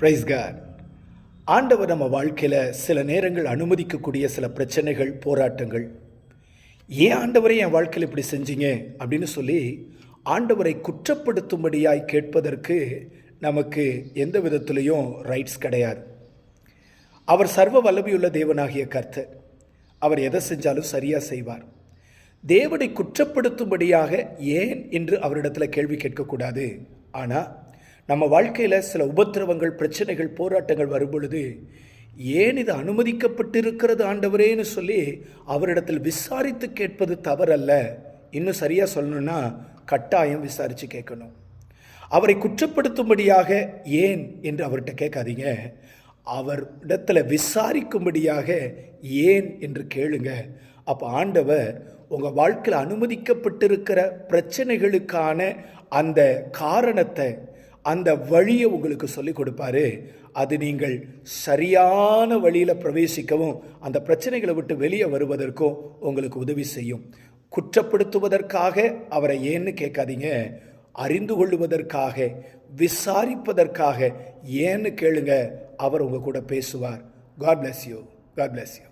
Price God ஆண்டவர் நம்ம வாழ்க்கையில் சில நேரங்கள் அனுமதிக்கக்கூடிய சில பிரச்சனைகள் போராட்டங்கள். ஏன் ஆண்டவரை என் வாழ்க்கையில் இப்படி செஞ்சீங்க? அப்படின்னு சொல்லி ஆண்டவரை குற்றப்படுத்தும்படியாய் கேட்பதற்கு நமக்கு எந்த விதத்துலேயும் ரைட்ஸ் கிடையாது. அவர் சர்வ வல்லமையுள்ள தேவனாகிய கர்த்தர். அவர் எதை செஞ்சாலும் சரியாக செய்வார். தேவனை குற்றப்படுத்தும்படியாக ஏன் என்று அவரிடத்தில் கேள்வி கேட்கக்கூடாது. ஆனால் நம்ம வாழ்க்கையில் சில உபத்திரவங்கள் பிரச்சனைகள் போராட்டங்கள் வரும்பொழுது ஏன் இது அனுமதிக்கப்பட்டிருக்கிறது ஆண்டவரேன்னு சொல்லி அவரிடத்தில் விசாரித்து கேட்பது தவறல்ல. இன்னும் சரியாக சொல்லணும்னா கட்டாயம் விசாரித்து கேட்கணும். அவரை குற்றப்படுத்தும்படியாக ஏன்? என்று அவர்கிட்ட கேட்காதீங்க. அவர் இடத்துல விசாரிக்கும்படியாக ஏன்? என்று கேளுங்க. அப்போ ஆண்டவர் உங்கள் வாழ்க்கையில் அனுமதிக்கப்பட்டிருக்கிற பிரச்சனைகளுக்கான அந்த காரணத்தை அந்த வழியை உங்களுக்கு சொல்லிக் கொடுப்பாரு. அது நீங்கள் சரியான வழியில் பிரவேசிக்கவும் அந்த பிரச்சனைகளை விட்டு வெளியே வருவதற்கும் உங்களுக்கு உதவி செய்யும். குற்றப்படுத்துவதற்காக அவரை ஏன்னு கேட்காதீங்க. அறிந்து கொள்ளுவதற்காக விசாரிப்பதற்காக ஏன்னு கேளுங்க. அவர் உங்க கூட பேசுவார். God bless you God bless you